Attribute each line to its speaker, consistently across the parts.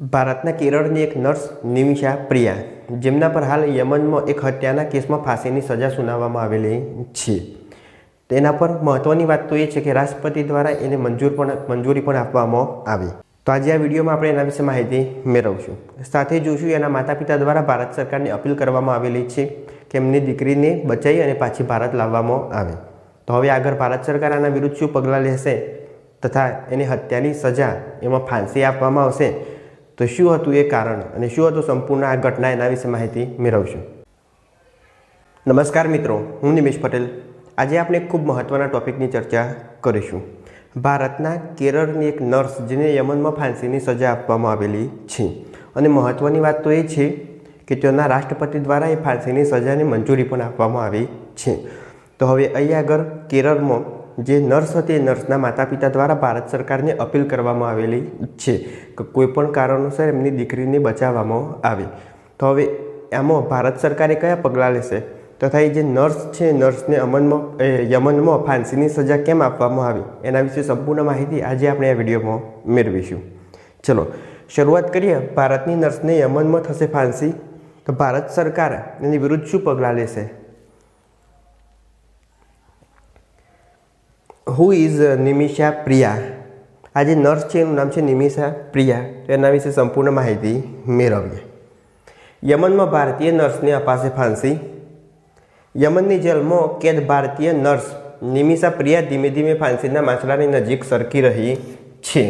Speaker 1: ભારતના કેરળની એક નર્સ નિમિષા પ્રિયા, જેમના પર હાલ યમનમાં એક હત્યાના કેસમાં ફાંસીની સજા સુનાવવામાં આવેલી છે. તેના પર મહત્ત્વની વાત તો એ છે કે રાષ્ટ્રપતિ દ્વારા એને મંજૂર પણ, મંજૂરી પણ આપવામાં આવી. તો આજે આ વિડીયોમાં આપણે એના વિશે માહિતી મેળવશું. સાથે જોઈશું એના માતા પિતા દ્વારા ભારત સરકારને અપીલ કરવામાં આવેલી છે કે એમની દીકરીને બચાવી અને પાછી ભારત લાવવામાં આવે. તો હવે આગળ ભારત સરકાર આના વિરુદ્ધ શું પગલાં લેશે તથા એની હત્યાની સજા એમાં ફાંસી આપવામાં આવશે તો શું હતું એ કારણ અને શું હતું સંપૂર્ણ આ ઘટના એના વિશે માહિતી મેળવશું. નમસ્કાર મિત્રો, હું નિમેશ પટેલ. આજે આપણે ખૂબ મહત્ત્વના ટોપિકની ચર્ચા કરીશું. ભારતના કેરળની એક નર્સ જેને યમનમાં ફાંસીની સજા આપવામાં આવેલી છે. અને મહત્ત્વની વાત તો એ છે કે તેના રાષ્ટ્રપતિ દ્વારા એ ફાંસીની સજાને મંજૂરી પણ આપવામાં આવી છે. તો હવે અહીં આગળ કેરળમાં જે નર્સ હતી એ નર્સના માતા પિતા દ્વારા ભારત સરકારને અપીલ કરવામાં આવેલી છે કે કોઈપણ કારણોસર એમની દીકરીને બચાવવામાં આવે. તો હવે આમાં ભારત સરકારે કયા પગલાં લેશે? તથા એ જે નર્સ છે નર્સને અમનમાં યમનમાં ફાંસીની સજા કેમ આપવામાં આવી? એના વિશે સંપૂર્ણ માહિતી આજે આપણે આ વિડીયોમાં મેળવીશું. ચલો, શરૂઆત કરીએ. ભારતની નર્સને યમનમાં થશે ફાંસી. તો ભારત સરકાર એની વિરુદ્ધ શું પગલાં લેશે? હુ ઇઝ નિમિષા પ્રિયા આ જે નર્સ છે, એનું નામ છે નિમિષા પ્રિયા એના વિશે સંપૂર્ણ માહિતી મેળવીએ. યમનમાં ભારતીય નર્સને અપાશે ફાંસી. યમનની જેલમાં કેદ ભારતીય નર્સ નિમિષા પ્રિયા ધીમે ધીમે ફાંસીના માછલાની નજીક સરકી રહી છે.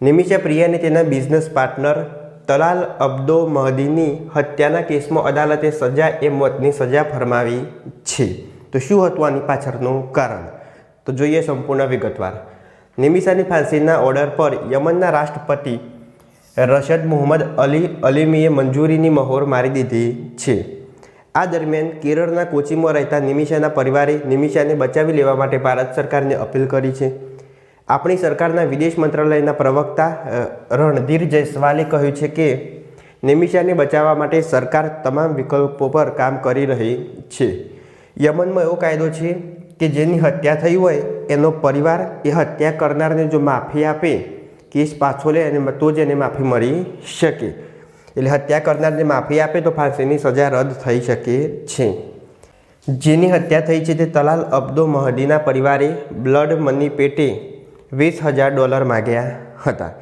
Speaker 1: નિમિષા પ્રિયાને તેના બિઝનેસ પાર્ટનર તલાલ અબ્દો મહદીની હત્યાના કેસમાં અદાલતે સજા એ મોતની સજા ફરમાવી છે. તો શું હતું આની પાછળનું કારણ? તો જોઈએ સંપૂર્ણ વિગતવાર. નિમિષાની ફાંસીના ઓર્ડર પર યમનના રાષ્ટ્રપતિ રશદ મોહમ્મદ અલી અલીમીએ મંજૂરીની મહોર મારી દીધી છે. આ દરમિયાન કેરળના કોચીમાં રહેતા નિમિષાના પરિવારે નિમિષાને બચાવી લેવા માટે ભારત સરકારને અપીલ કરી છે. આપણી સરકારના વિદેશ મંત્રાલયના પ્રવક્તા રણધીર જયસ્વાલે કહ્યું છે કે નિમિષાને બચાવવા માટે સરકાર તમામ વિકલ્પો પર કામ કરી રહી છે. યમનમાં એવો કાયદો છે કે જેની હત્યા થઈ હોય, એનો પરિવાર એ હત્યા કરનારને જો માફી આપે, કેસ પાછો લે અને તો જ એને માફી મળી શકે. એટલે હત્યા કરનારને માફી આપે તો ફાંસીની સજા રદ થઈ શકે છે. જેની હત્યા થઈ છે તે તલાલ અબ્દો મહદીના પરિવારે બ્લડ મની પેટે વીસ હજાર ડોલર માગ્યા હતા.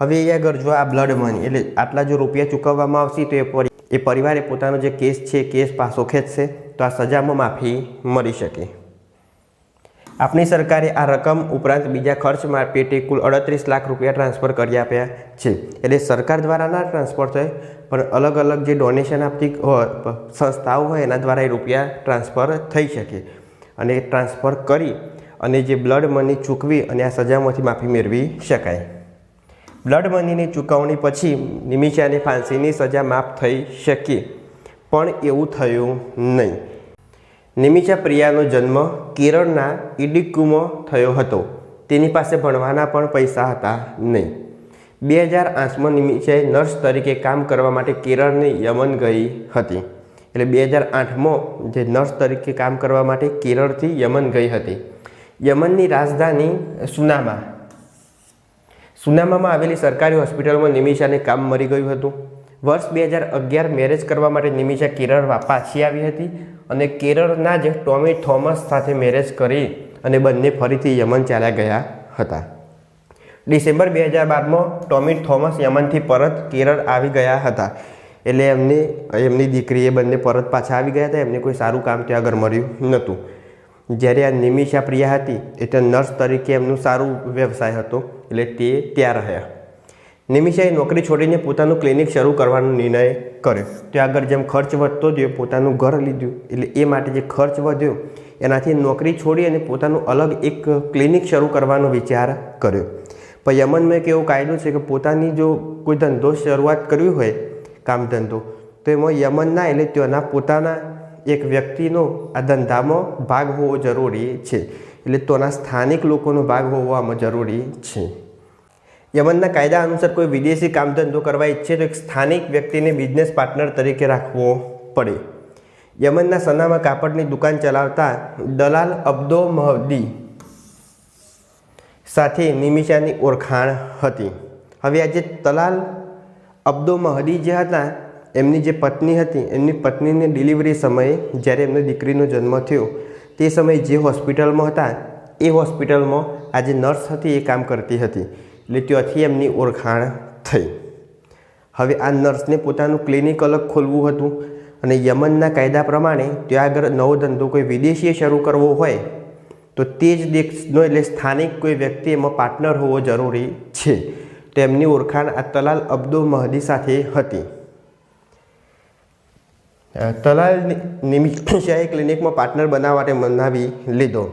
Speaker 1: હવે એ આગળ જો આ બ્લડ મની, એટલે આટલા જો રૂપિયા ચૂકવવામાં આવશે તો એ એ પરિવારે પોતાનો જે કેસ છે કેસ પાછો ખેંચશે, તો આ સજામાં માફી મળી શકે. આપણી સરકારે આ રકમ ઉપરાંત બીજા ખર્ચ પેટે કુલ અડત્રીસ લાખ રૂપિયા ટ્રાન્સફર કરી આપ્યા છે. એટલે સરકાર દ્વારા ના ટ્રાન્સફર થાય, પણ અલગ અલગ જે ડોનેશન આપતી સંસ્થાઓ હોય, એના દ્વારા એ રૂપિયા ટ્રાન્સફર થઈ શકે. અને ટ્રાન્સફર કરી અને જે બ્લડ મની ચૂકવી અને આ સજામાંથી માફી મેળવી શકાય. બ્લડ મનીની ચૂકવણી પછી નિમિષાને ફાંસીની સજા માફ થઈ શકે. પણ એવું થયું નહીં. નિમિષા પ્રિયાનો જન્મ કેરળના ઇડિક્કુમાં થયો હતો. તેની પાસે ભણવાના પણ પૈસા હતા નહીં. બે હજાર આઠમાં નિમિષાએ નર્સ તરીકે કામ કરવા માટે કેરળની યમન ગઈ હતી. એટલે બે હજાર આઠમાં જે નર્સ તરીકે કામ કરવા માટે કેરળથી યમન ગઈ હતી. યમનની રાજધાની સુનામા. સુનામામાં આવેલી સરકારી હોસ્પિટલમાં નિમિષાને કામ મળી ગયું હતું. વર્ષ બે હજાર અગિયાર મેરેજ કરવા માટે નિમિષા કેરળ પાછી આવી હતી અને કેરળના જ ટોમી થોમસ સાથે મેરેજ કરી અને બંને ફરીથી યમન ચાલ્યા ગયા હતા. ડિસેમ્બર બે હજાર બારમાં ટોમી થોમસ યમનથી પરત કેરળ આવી ગયા હતા. એટલે એમને, એમની દીકરી એ બંને પરત પાછા આવી ગયા હતા. એમને કોઈ સારું કામ ત્યાં આગળ મળ્યું નહોતું. જ્યારે આ નિમિષા પ્રિયા હતી, એટલે નર્સ તરીકે એમનું સારું વ્યવસાય હતો. એટલે તે ત્યાં રહ્યા. નિમિષાએ નોકરી છોડીને પોતાનું ક્લિનિક શરૂ કરવાનો નિર્ણય કર્યો. ત્યાં આગળ જેમ ખર્ચ વધતો ગયો, પોતાનું ઘર લીધું. એટલે એ માટે જે ખર્ચ વધ્યો, એનાથી નોકરી છોડી અને પોતાનું અલગ એક ક્લિનિક શરૂ કરવાનો વિચાર કર્યો. પણ યમનમાં એક એવો કાયદો છે કે પોતાની જો કોઈ ધંધો શરૂઆત કરવી હોય, કામ ધંધો, તો એમાં યમનના એટલે ત્યાંના પોતાના એક વ્યક્તિનો આ ધંધામાં ભાગ હોવો જરૂરી છે. એટલે તોના સ્થાનિક લોકોનો ભાગ હોવો આમાં જરૂરી છે. યમનના કાયદા અનુસાર કોઈ વિદેશી કામ ધંધો કરવા ઈચ્છે તો એક સ્થાનિક વ્યક્તિને બિઝનેસ પાર્ટનર તરીકે રાખવો પડે. યમનના સનામાં કાપડની દુકાન ચલાવતા દલાલ અબ્દો મહદી સાથે નિમિષાની ઓળખાણ હતી. હવે આજે દલાલ અબ્દો મહદી જે હતા, એમની જે પત્ની હતી, એમની પત્નીની ડિલિવરી સમયે જ્યારે એમની દીકરીનો જન્મ થયો, તે સમયે જે હોસ્પિટલમાં હતા, એ હોસ્પિટલમાં આજે નર્સ હતી, એ કામ કરતી હતી. એટલે ત્યાંથી એમની ઓળખાણ થઈ. હવે આ નર્સને પોતાનું ક્લિનિક અલગ ખોલવું હતું અને યમનના કાયદા પ્રમાણે ત્યાં આગળ નવો ધંધો કોઈ વિદેશીએ શરૂ કરવો હોય, તો તે જ દેશનો એટલે સ્થાનિક કોઈ વ્યક્તિ એમાં પાર્ટનર હોવો જરૂરી છે. તેમની ઓળખાણ આ તલાલ અબ્દુલ મહદી સાથે હતી. તલાલ નિમિત્ત શાહે ક્લિનિકમાં પાર્ટનર બનાવવા માટે મનાવી લીધો.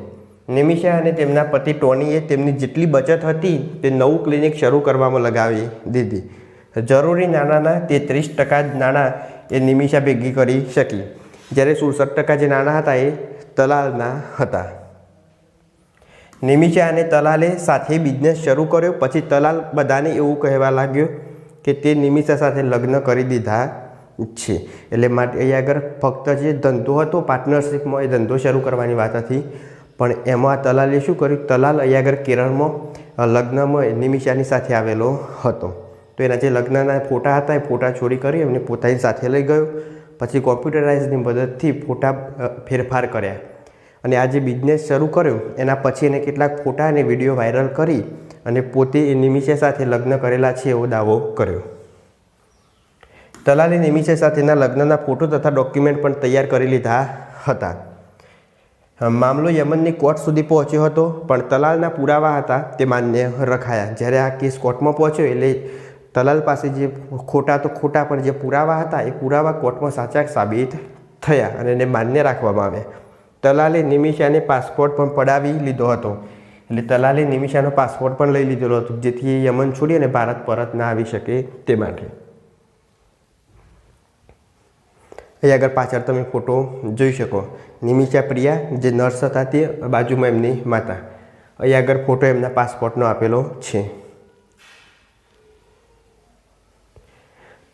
Speaker 1: નિમિષા અને તેમના પતિ ટોનીએ તેમની જેટલી બચત હતી તે નવું ક્લિનિક શરૂ કરવામાં લગાવી દીધી. જરૂરી નાણાંના તે ત્રીસ ટકા જ નાણાં એ નિમિષા ભેગી કરી શકી. જ્યારે સુડસઠ ટકા જે નાણાં હતા એ તલાલના હતા. નિમિષા અને તલાલે સાથે બિઝનેસ શરૂ કર્યો, પછી તલાલ બધાને એવું કહેવા લાગ્યો કે તે નિમિષા સાથે લગ્ન કરી દીધા છે. એટલે માટે અહીંયા આગળ ફક્ત જે ધંધો હતો પાર્ટનરશિપમાં એ ધંધો શરૂ કરવાની વાત હતી પણ એમાં તલાલે શું કર્યું? તલાલ અહીંયા કેરળમાં લગ્નમાં નિમિષાની સાથે આવેલો હતો. તો એના જે લગ્નના ફોટા હતા, એ ફોટા ચોરી કરી એમને પોતાની સાથે લઈ ગયો. પછી કોમ્પ્યુટરાઇઝની મદદથી ફોટા ફેરફાર કર્યા. અને આ જે બિઝનેસ શરૂ કર્યો, એના પછી એને કેટલાક ફોટા અને વીડિયો વાયરલ કરી અને પોતે એ નિમિષા સાથે લગ્ન કરેલા છે એવો દાવો કર્યો. તલાલે નિમિષા સાથેના લગ્નના ફોટો તથા ડોક્યુમેન્ટ પણ તૈયાર કરી લીધા હતા. મામલો યમનની કોર્ટ સુધી પહોંચ્યો હતો, પણ તલાલના પુરાવા હતા તે માન્ય રખાયા. જ્યારે આ કેસ કોર્ટમાં પહોંચ્યો એટલે તલાલ પાસે જે ખોટા તો ખોટા, પણ જે પુરાવા હતા એ પુરાવા કોર્ટમાં સાચા સાબિત થયા અને એને માન્ય રાખવામાં આવ્યા. તલાલે નિમિષાને પાસપોર્ટ પણ પડાવી લીધો હતો. એટલે તલાલે નિમિષાનો પાસપોર્ટ પણ લઈ લીધેલો હતો, જેથી એ યમન છોડી અને ભારત પરત ના આવી શકે તે માટે. અહીં આગળ પાછળ તમે ફોટો જોઈ શકો. નિમિષા પ્રિયા, જે નર્સ હતા તે બાજુમાં એમની માતા. અહીં આગળ ફોટો એમના પાસપોર્ટનો આપેલો છે.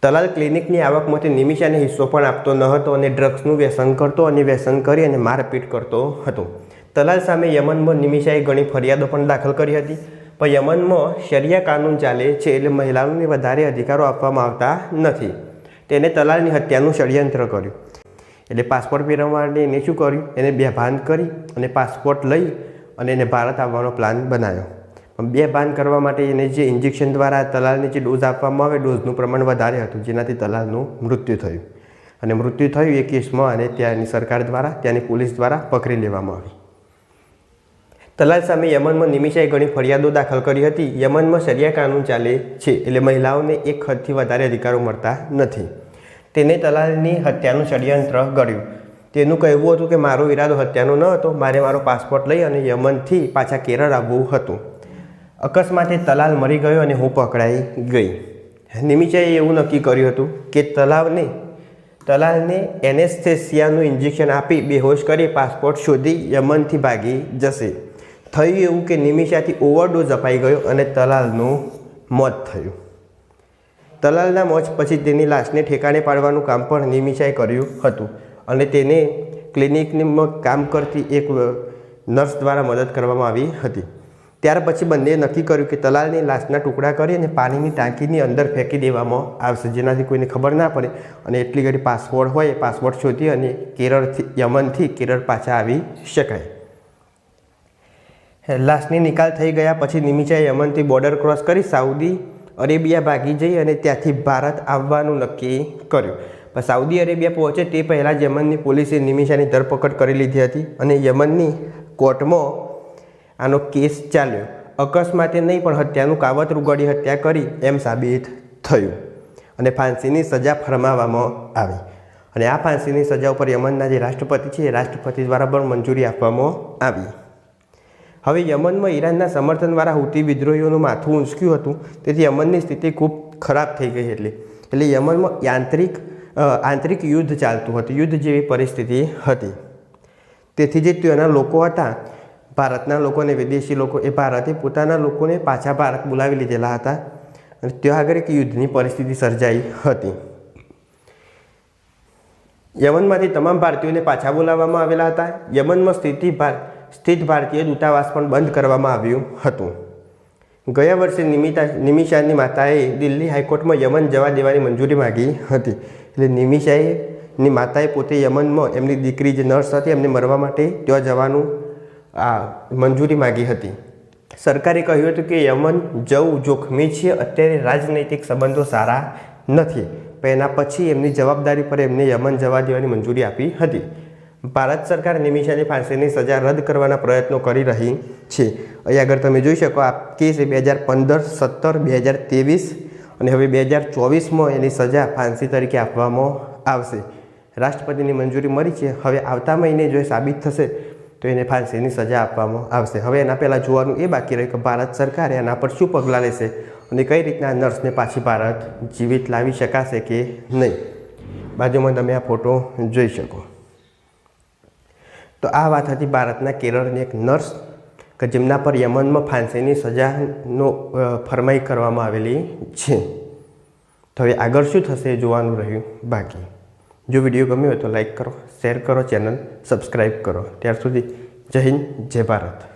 Speaker 1: તલાલ ક્લિનિકની આવકમાંથી નિમિષાને હિસ્સો પણ આપતો ન હતો અને ડ્રગ્સનું વ્યસન કરતો અને વ્યસન કરી અને મારપીટ કરતો હતો. તલાલ સામે યમનમાં નિમિષાએ ઘણી ફરિયાદો પણ દાખલ કરી હતી. પણ યમનમાં શરિયા કાનૂન ચાલે છે એટલે મહિલાઓને વધારે અધિકારો આપવામાં આવતા નથી. તેને તલાલની હત્યાનું ષડયંત્ર કર્યું. એટલે પાસપોર્ટ મેળવવા માટે એને શું કર્યું? એને બેભાન કરી અને પાસપોર્ટ લઈ અને એને ભારત આવવાનો પ્લાન બનાવ્યો. પણ બે ભાન કરવા માટે એને જે ઇન્જેક્શન દ્વારા તલાલને જે ડોઝ આપવામાં આવે, ડોઝનું પ્રમાણ વધારે હતું, જેનાથી તલાલનું મૃત્યુ થયું. અને મૃત્યુ થયું એ કેસમાં અને ત્યાંની સરકાર દ્વારા, ત્યાંની પોલીસ દ્વારા પકડી લેવામાં આવી. તલાલ સામે યમનમાં નિમિષાએ ઘણી ફરિયાદો દાખલ કરી હતી. યમનમાં શરિયા કાનૂન ચાલે છે એટલે મહિલાઓને એક હદથી વધારે અધિકારો મળતા નથી. તેને તલાલની હત્યાનું ષડયંત્ર ગળ્યું. તેનું કહેવું હતું કે, મારો ઈરાદો હત્યાનો ન હતો. મારે મારો પાસપોર્ટ લઈ અને યમનથી પાછા કેરળ આવવું હતું. અકસ્માતે તલાલ મરી ગયો અને હું પકડાઈ ગઈ. નિમિષાએ એવું નક્કી કર્યું હતું કે, તલાવને, તલાલને એનેસ્થેસિયાનું ઇન્જેક્શન આપી બેહોશ કરી પાસપોર્ટ શોધી યમનથી ભાગી જશે. થયું એવું કે નિમિષાથી ઓવરડોઝ અપાઈ ગયો અને તલાલનું મોત થયું. તલાલના મોત પછી તેની લાશને ઠેકાણે પાડવાનું કામ પણ નિમિષાએ કર્યું હતું અને તેને ક્લિનિકમાં કામ કરતી એક નર્સ દ્વારા મદદ કરવામાં આવી હતી. ત્યાર પછી બંનેએ નક્કી કર્યું કે તલાલની લાશના ટુકડા કરી અને પાણીની ટાંકીની અંદર ફેંકી દેવામાં આવશે. જેનાથી કોઈને ખબર ના પડે અને એટલી ઘડી પાસપોર્ટ હોય પાસવર્ડ શોધી અને કેરળથી યમનથી કેરળ પાછા આવી શકાય. લાશની નિકાલ થઈ ગયા પછી નિમિષાએ યમનથી બોર્ડર ક્રોસ કરી સાઉદી અરેબિયા ભાગી જઈ અને ત્યાંથી ભારત આવવાનું નક્કી કર્યું. પણ સાઉદી અરેબિયા પહોંચે તે પહેલાં જ યમનની પોલીસે નિમિષાની ધરપકડ કરી લીધી હતી અને યમનની કોર્ટમાં આનો કેસ ચાલ્યો. અકસ્માતે નહીં, પણ હત્યાનું કાવતરું ગળી હત્યા કરી એમ સાબિત થયું અને ફાંસીની સજા ફરમાવવામાં આવી. અને આ ફાંસીની સજા ઉપર યમનના જે રાષ્ટ્રપતિ છે એ રાષ્ટ્રપતિ દ્વારા પણ મંજૂરી આપવામાં આવી. હવે યમનમાં ઈરાનના સમર્થનવાળા હુતી વિદ્રોહીઓનું માથું ઊંચક્યું હતું. તેથી યમનની સ્થિતિ ખૂબ ખરાબ થઈ ગઈ એટલે. એટલે યમનમાં યાંત્રિક આંતરિક યુદ્ધ ચાલતું હતું. યુદ્ધ જેવી પરિસ્થિતિ હતી. તેથી જે ત્યાંના લોકો હતા, ભારતના લોકો અને વિદેશી લોકો, એ ભારતે પોતાના લોકોને પાછા ભારત બોલાવી લીધેલા હતા. અને ત્યાં આગળ એક યુદ્ધની પરિસ્થિતિ સર્જાઈ હતી. યમનમાંથી તમામ ભારતીયોને પાછા બોલાવવામાં આવેલા હતા. યમનમાં સ્થિતિ ભાર સ્થિત ભારતીય દૂતાવાસ પણ બંધ કરવામાં આવ્યું હતું. ગયા વર્ષે નિમિતા, નિમિષાની માતાએ દિલ્હી હાઈકોર્ટમાં યમન જવા દેવાની મંજૂરી માગી હતી. એટલે નિમિષાએ ની માતાએ પોતે યમનમાં એમની દીકરી જે નર્સ હતી એમને મરવા માટે ત્યાં જવાનું, આ, મંજૂરી માગી હતી. સરકારે કહ્યું હતું કે યમન જવું જોખમી છે, અત્યારે રાજનૈતિક સંબંધો સારા નથી. પણ એના પછી એમની જવાબદારી પર એમને યમન જવા દેવાની મંજૂરી આપી હતી. ભારત સરકાર નિમિષાની ફાંસીની સજા રદ કરવાના પ્રયત્નો કરી રહી છે. અહીં આગળ તમે જોઈ શકો, આ કેસ બે હજાર પંદર, સત્તર, બે હજાર ત્રેવીસ અને હવે બે હજાર ચોવીસમાં એની સજા ફાંસી તરીકે આપવામાં આવશે. રાષ્ટ્રપતિની મંજૂરી મળી છે. હવે આવતા મહિને જો એ સાબિત થશે, તો એને ફાંસીની સજા આપવામાં આવશે. હવે એના પહેલાં જોવાનું એ બાકી રહ્યું કે ભારત સરકાર એના પર શું પગલાં લેશે અને કઈ રીતના નર્સને પાછી ભારત જીવિત લાવી શકાશે કે નહીં. બાજુમાં તમે આ ફોટો જોઈ શકો. તો આ વાત હતી ભારતના કેરળની એક નર્સ કે જેમના પર યમનમાં ફાંસીની સજાનો ફરમાઈ કરવામાં આવેલી છે. તો હવે આગળ શું થશે એ જોવાનું રહ્યું બાકી. જો વીડિયો ગમ્યો હોય તો લાઈક કરો, શેર કરો, ચેનલ સબસ્ક્રાઈબ કરો. ત્યાર સુધી જય હિન્દ, જય ભારત.